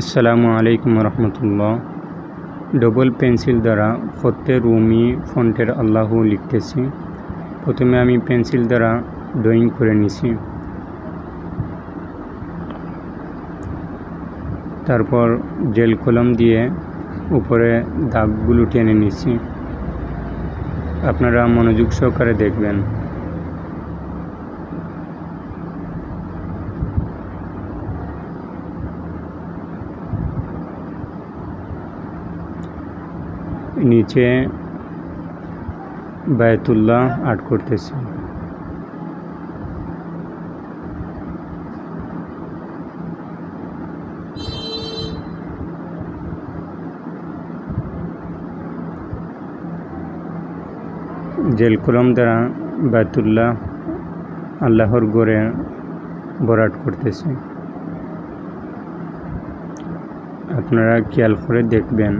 আসসালামু আলাইকুম রহমতুল্লাহ। Double pencil দ্বারা ফতে রুমি ফন্টের আল্লাহ লিখতেছি। প্রথমে আমি পেন্সিল দ্বারা ড্রয়িং করে নিছি। তারপর জেল কলম দিয়ে উপরে দাগগুলো টেনে নিছি। আপনারা মনোযোগ সহকারে দেখবেন। নিচে বায়তুল্লাহ আর্ট করতেছি। জেল কলম দ্বারা বায়তুল্লাহ আল্লাহর গড়ে বরাট করতেছে। আপনারা খেয়াল করে দেখবেন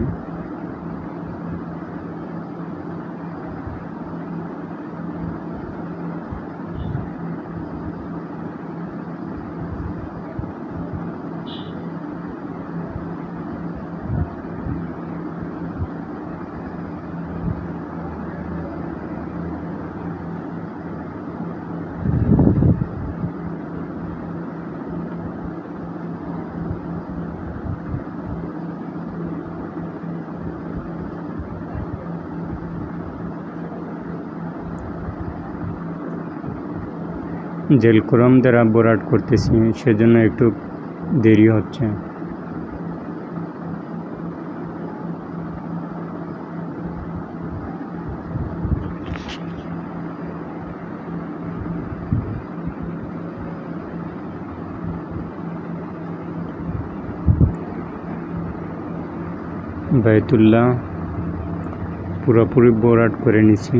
জেল কলম দ্বারা বরাট করতেছি সেজন্য একটু দেরি হচ্ছে। বায়তুল্লাহ পুরোপুরি বোরাট করে নিছি।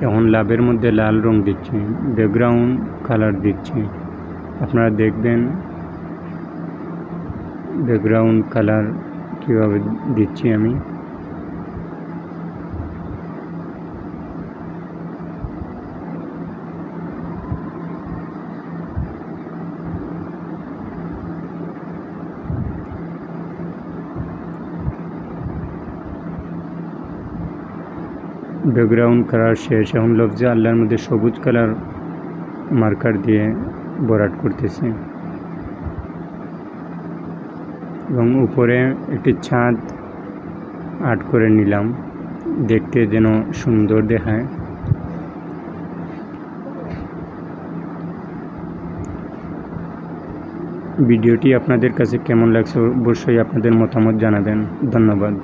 এখন লাভের মধ্যে লাল রং দিচ্ছি ব্যাকগ্রাউন্ড কালার দিচ্ছি। আপনারা দেখবেন ব্যাকগ্রাউন্ড কালার কীভাবে দিচ্ছি আমি। ব্যাকগ্রাউন্ড কালার শেষ এখন লফজে আল্লাহর মধ্যে সবুজ কালার মার্কার দিয়ে বরাট করতেছি। এবং উপরে একটি ছাদ আর্ট করে নিলাম, দেখতে যেন সুন্দর দেখায়। ভিডিওটি আপনাদের কাছে কেমন লাগছে অবশ্যই আপনাদের মতামত জানাবেন। ধন্যবাদ।